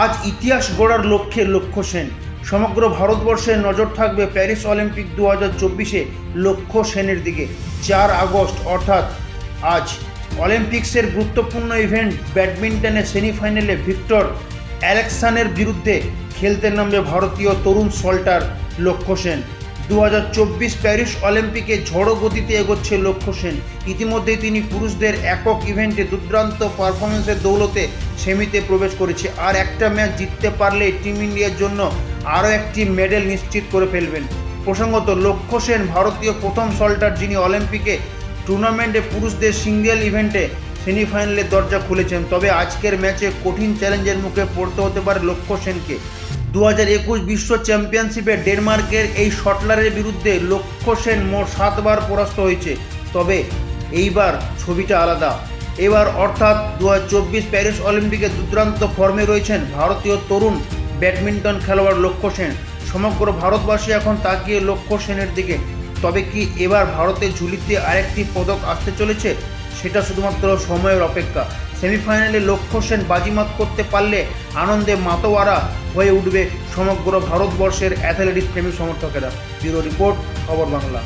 আজ ইতিহাস গড়ার লক্ষ্যে লক্ষ্য সেন। সমগ্র ভারতবর্ষের নজর থাকবে প্যারিস অলিম্পিক দু হাজার চব্বিশে লক্ষ্য সেনের দিকে। চার আগস্ট, অর্থাৎ আজ। অলিম্পিক্সের গুরুত্বপূর্ণ ইভেন্ট ব্যাডমিন্টনের সেমিফাইনালে ভিক্টর অ্যালেক্সানের বিরুদ্ধে খেলতে নামবে ভারতীয় তরুণ সল্টার লক্ষ্য সেন। দু হাজার চব্বিশ প্যারিস অলিম্পিকে ঝড়ো গতিতে এগোচ্ছে লক্ষ্য সেন। ইতিমধ্যেই তিনি পুরুষদের একক ইভেন্টে দুর্দান্ত পারফরমেন্সের দৌলতে সেমিতে প্রবেশ করেছে। আর একটা ম্যাচ জিততে পারলে টিম ইন্ডিয়ার জন্য আরও একটি মেডেল নিশ্চিত করে ফেলবেন। প্রসঙ্গত, লক্ষ্য সেন ভারতীয় প্রথম সল্টার যিনি অলিম্পিকে টুর্নামেন্টে পুরুষদের সিঙ্গেল ইভেন্টে সেমিফাইনালের দরজা খুলেছেন, তবে আজকের ম্যাচে কঠিন চ্যালেঞ্জের মুখে পড়তে হতে পারে লক্ষ্য সেনকে। দু হাজার একুশ বিশ্ব চ্যাম্পিয়নশিপে ডেনমার্কের এই শটলারের বিরুদ্ধে লক্ষ্য সেন মোট সাতবার পরাস্ত হয়েছে। তবে এইবার ছবিটা আলাদা। এবার অর্থাৎ দু চব্বিশ প্যারিস অলিম্পিকে দুর্দান্ত ফর্মে রয়েছেন ভারতীয় তরুণ ব্যাডমিন্টন খেলোয়াড় লক্ষ্য সেন। সমগ্র ভারতবাসী এখন তাকিয়ে লক্ষ্য সেনের দিকে। তবে কি এবার ভারতের ঝুলিতে আরেকটি পদক আসতে চলেছে, সেটা শুধুমাত্র সময়ের অপেক্ষা। সেমিফাইনালে লক্ষ্য সেন বাজিমাত করতে পারলে আনন্দে মাতোয়ারা হয়ে উঠবে সমগ্র ভারতবর্ষের অ্যাথলেটিক প্রেমী সমর্থকেরা। ব্যুরো রিপোর্ট, খবর বাংলা।